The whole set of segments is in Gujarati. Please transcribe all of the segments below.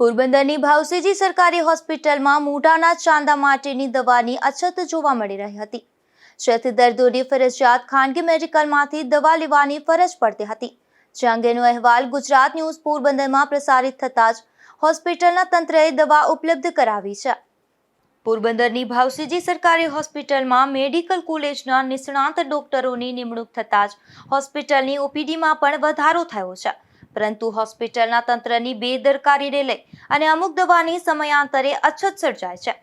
પોરબંદરની ભાવસીજી સરકારી હોસ્પિટલમાં મોઢાના ચાંદા માટેની દવાની અછત જોવા મળી રહી હતી. જેથી દર્દોની ફરજિયાત ખાનગી મેડિકલમાંથી દવા લેવાની ફરજ પડતી હતી. જે અંગેનો અહેવાલ ગુજરાત ન્યૂઝ પોરબંદરમાં પ્રસારિત થતાં જ હોસ્પિટલના તંત્રએ દવા ઉપલબ્ધ કરાવી છે. પોરબંદરની ભાવસીજી સરકારી હોસ્પિટલમાં મેડિકલ કોલેજના નિષ્ણાંત ડોક્ટરોની નિમણૂક થતાં જ હોસ્પિટલની ઓપીડીમાં પણ વધારો થયો છે. પરંતુ હોસ્પિટલના તંત્રની બેદરકારીને લઈ અને અમુક દવાની સમયાંતરે અછત સર્જાય છે.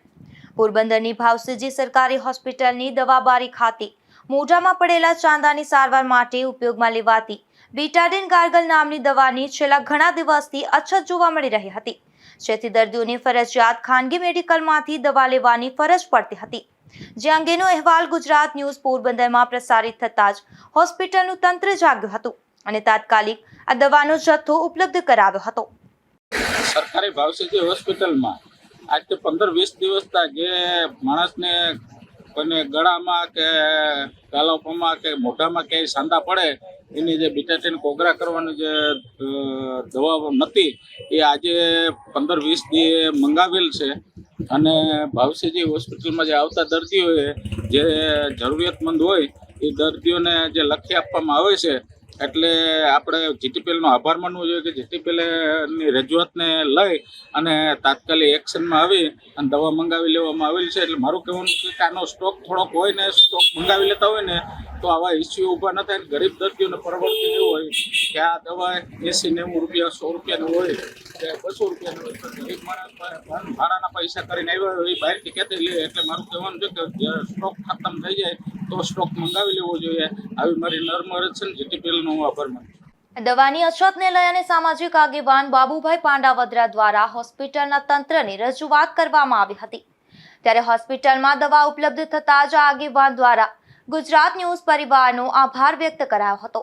પોરબંદરની ભાવસીજી સરકારી હોસ્પિટલની દવાબારી ખાતે મોઢામાં પડેલા ચાંદાની સારવાર માટે ઉપયોગમાં લેવાતી બીટાડિન ગાર્ગલ નામની દવાની છેલ્લા ઘણા દિવસથી અછત જોવા મળી રહી હતી. જેથી દર્દીઓને ફરજિયાત ખાનગી મેડિકલમાંથી દવા લેવાની ફરજ પડતી હતી. જે અંગેનો અહેવાલ ગુજરાત ન્યૂઝ પોરબંદરમાં પ્રસારિત થતાં જ હોસ્પિટલનું તંત્ર જાગ્યું હતું. અને તાત્કાલિક આ દવાનો જથ્થો ઉપલબ્ધ કરાવ્યો હતો. સરકારી ભાવસીજી હોસ્પિટલમાં આજથી પંદર વીસ દિવસના જે માણસને કોઈને ગળામાં કે ગાલોપમાં કે મોઢામાં ક્યાંય સાંધા પડે, એની જે બીટાટીન કોગરા કરવાની જે દવા નથી, એ આજે પંદર વીસ દી મંગાવેલ છે. અને ભાવસીજી હોસ્પિટલમાં જે આવતા દર્દીઓએ જે જરૂરિયાતમંદ હોય, એ દર્દીઓને જે લખી આપવામાં આવે છે એટલે આપણે જીટીપીએલનો આભાર માનવો જોઈએ કે જીટીપીએલની રજૂઆતને લઈ અને તાત્કાલિક એક્શનમાં આવી અને દવા મંગાવી લેવામાં આવેલી છે. એટલે મારું કહેવાનું છે કે આનો સ્ટોક થોડોક હોય ને, સ્ટોક મંગાવી લેતા હોય ને, તો આવા ઇસ્યુ ઊભા ન થાય ગરીબ દર્દીઓને પરવડતી હોય. કે દવા એસી નેવું રૂપિયા સો રૂપિયાનું હોય, કે બસો રૂપિયાનું હોય એક મારા ભાડાના પૈસા કરીને આવ્યા હોય, એ બહારથી કહેતી લે, એટલે મારું કહેવાનું છે કે સ્ટોક ખતમ થઈ જાય, તો સ્ટોક મંગાવી લેવો જોઈએ. આવી મારી નર્મ છે ને જીટીપીએલનો હું આભાર માનું દવાની અછતને લઈ અને સામાજિક આગેવાન બાબુભાઈ પાંડાવદરા દ્વારા હોસ્પિટલના તંત્રને રજૂઆત કરવામાં આવી હતી. ત્યારે હોસ્પિટલમાં દવા ઉપલબ્ધ થતાં જ આગેવાન દ્વારા ગુજરાત ન્યૂઝ પરિવારનો આભાર વ્યક્ત કરાયો હતો.